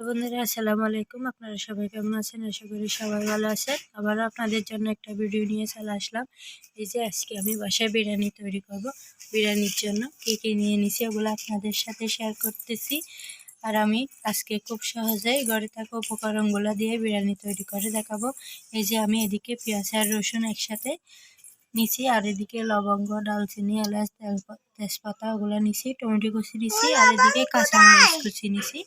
বন্ধুরা, আসসালামু আলাইকুম। আপনারা সবাই কেমন আছেন? আশা করি সবাই ভালো আছেন। আবারও আপনাদের জন্য একটা ভিডিও নিয়ে চলে আসলাম। এই যে আজকে আমি বাসায় বিরিয়ানি তৈরি করব। বিরিয়ানির জন্য কী কী নিয়ে নিছি ওগুলো আপনাদের সাথে শেয়ার করতেছি। আর আমি আজকে খুব সহজেই ঘরে থাকা উপকরণগুলো দিয়ে বিরিয়ানি তৈরি করে দেখাবো। এই যে আমি এদিকে পেঁয়াজ আর রসুন একসাথে নিছি আর এদিকে লবঙ্গ ডালচিনি এলাচ তেজপাতা ওগুলো নিছি টমেটো কুচি নিছি আর এদিকে কাঁচা কাঁচামরিচ কুচি নিছি।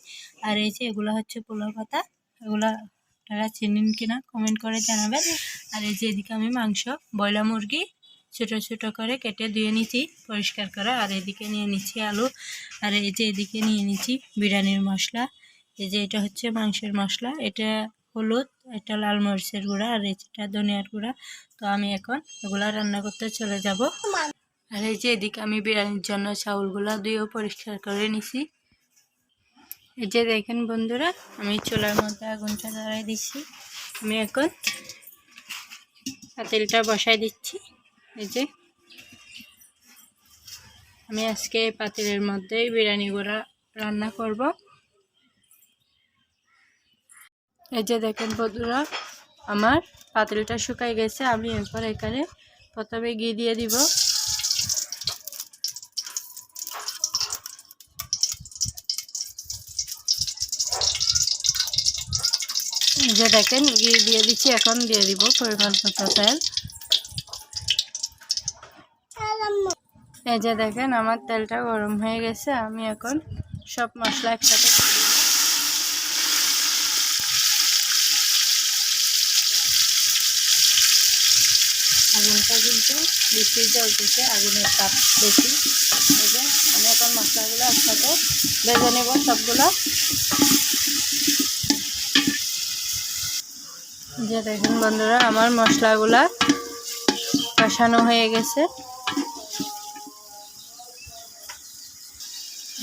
আর এই যে এগুলো হচ্ছে পোলাও পাতা এগুলো আপনারা চিনেন কিনা কমেন্ট করে জানাবেন। আর এই যে এদিকে আমি মাংস বয়লা মুরগি ছোটো ছোটো করে কেটে ধুয়ে নিচ্ছি পরিষ্কার করে। আর এদিকে নিয়ে নিচ্ছি আলু। আর এই যে এদিকে নিয়ে নিচ্ছি বিরিয়ানির মশলা। এই যে এটা হচ্ছে মাংসের মশলা। এটা হলুদ এটা লাল মরিচের গুঁড়া আর এটা ধনিয়ার গুঁড়া। তো আমি এখন এগুলা রান্না করতে চলে যাব। আর এই যে এদিকে আমি বিরিয়ানির জন্য চাউলগুলা ধুয়েও পরিষ্কার করে নিছি। এই যে দেখেন বন্ধুরা, আমি চুলার মধ্যে আগুনটা ধরাই দিচ্ছি আমি এখন পাতিলটা বসাই দিচ্ছি। এই যে আমি আজকে পাতিলের মধ্যেই বিরিয়ানি গুঁড়া রান্না করব। এই যে দেখেন বন্ধুরা, আমার পাতিলটা শুকাই গেছে, আমি এরপর এখানে প্রথমে ঘি দিয়ে দিব। যে দেখেন, ঘি দিয়ে দিচ্ছি, এখন দিয়ে দিব পরিমাণ মতো তেল। এই যে দেখেন, আমার তেলটা গরম হয়ে গেছে, আমি এখন সব মশলা একসাথে আগুনটা কিন্তু বেশি জ্বলতেছে আগুনের তাপ বেশি। যে, আমি এখন মশলাগুলো একসাথে ভেজে নেব সবগুলো। যে দেখুন বন্ধুরা, আমার মশলাগুলা কষানো হয়ে গেছে।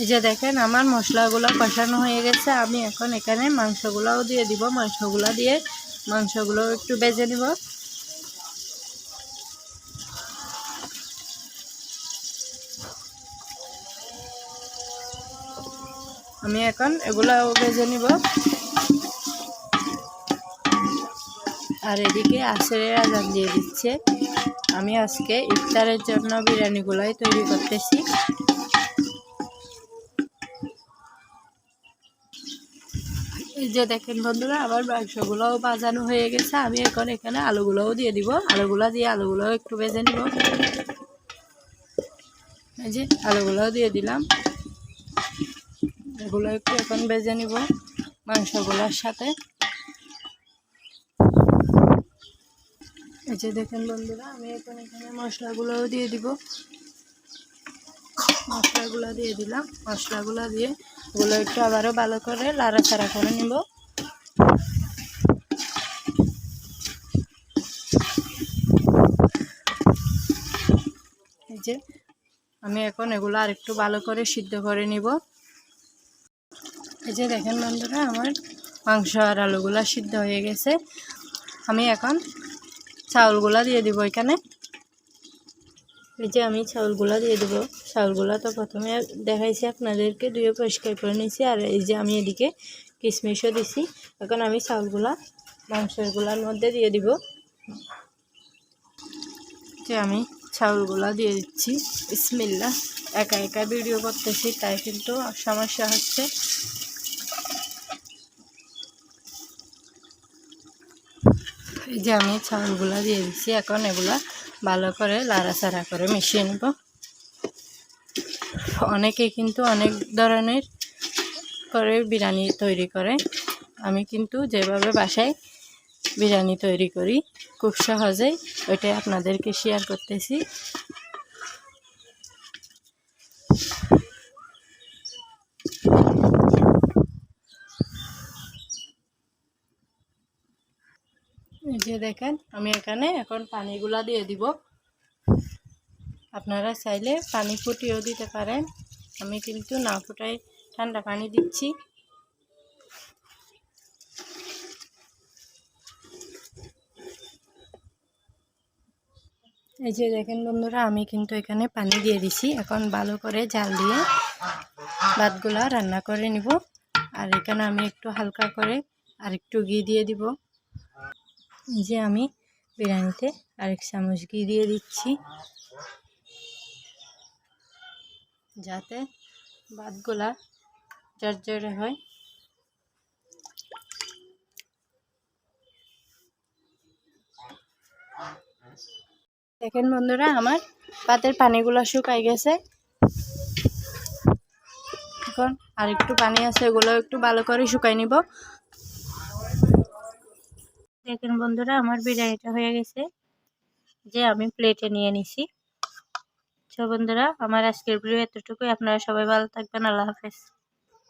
এই যে দেখেন, আমার মশলাগুলো কষানো হয়ে গেছে। আমি এখন এখানে মাংসগুলোও দিয়ে দিব। মাংসগুলো দিয়ে মাংসগুলো একটু বেজে নিব। আমি এখন এগুলাও বেজে নিব। আর এদিকে আসরের আজান দিয়ে দিচ্ছে। আমি আজকে ইফতারের জন্য বিরিয়ানিগুলাই তৈরি করতেছি। যে দেখেন বন্ধুরা, আমার মাংসগুলোও বাজানো হয়ে গেছে। আমি এখন এখানে আলুগুলোও দিয়ে দিব। আলুগুলো দিয়ে আলুগুলোও একটু ভেজে নিব। যে আলুগুলোও দিয়ে দিলাম। এগুলো একটু এখন ভেজে নিব মাংসগুলোর সাথে। এই যে দেখেন বন্ধুরা, আমি এখন এখানে মশলাগুলোও দিয়ে দিব। মশলাগুলো দিয়ে দিলাম। মশলাগুলো দিয়ে ওগুলো একটু আবারও ভালো করে লাড়াচাড়া করে নিব। এই যে আমি এখন এগুলো আর একটু ভালো করে সিদ্ধ করে নিব। এই যে দেখেন বন্ধুরা, আমার মাংস আর আলুগুলা সিদ্ধ হয়ে গেছে। আমি এখন চাউলগুলা দিয়ে দিব এখানে। এই যে আমি চাউলগুলা দিয়ে দেব। চাউলগুলা তো প্রথমে দেখাইছি আপনাদেরকে, ধুয়ে পরিষ্কার করে নিয়েছি। আর এই যে আমি এদিকে কিশমিশও দিছি। এখন আমি চাউলগুলা মাংসগুলার মধ্যে দিয়ে দিব। যে আমি চাউলগুলা দিয়ে দিচ্ছি। ইসমিল্লা একা একা ভিডিও করতেছি, তাই কিন্তু সমস্যা হচ্ছে। এই যে আমি চাউলগুলো দিয়ে দিচ্ছি এখন এগুলো ভালো করে লাড়াচাড়া করে মিশিয়ে নেব। অনেকে কিন্তু অনেক ধরনের করে বিরিয়ানি তৈরি করে। আমি কিন্তু যেভাবে বাসায় বিরিয়ানি তৈরি করি, খুব সহজেই ওইটাই আপনাদেরকে শেয়ার করতেছি। যে দেখেন, আমি এখানে এখন পানিগুলা দিয়ে দিব। আপনারা চাইলে পানি ফুটিয়েও দিতে পারেন। আমি কিন্তু না ফুটাই, ঠান্ডা পানি দিচ্ছি। এই যে দেখেন বন্ধুরা, আমি কিন্তু এখানে পানি দিয়ে দিছি। এখন ভালো করে জাল দিয়ে ভাতগুলা রান্না করে নিব। আর এখানে আমি একটু হালকা করে আর একটু ঘি দিয়ে দিব। এই যে আমি বিরিয়ানিতে আরেক চামচ ঘি দিয়ে দিচ্ছি। যাতে ভাতগুলা জর্জরে হয়। দেখেন বন্ধুরা, আমার পাতের পানিগুলো শুকাই গেছে। এখন আর একটু পানি আছে, ওগুলো একটু ভালো করে শুকাই নিব। দেখেন বন্ধুরা, আমার বিরিয়ানিটা হয়ে গেছে যে আমি প্লেটে নিয়ে নিছি। তো বন্ধুরা, আমার আজকের ভিডিও এতটুকুই। আপনারা সবাই ভালো থাকবেন। আল্লাহ হাফেজ।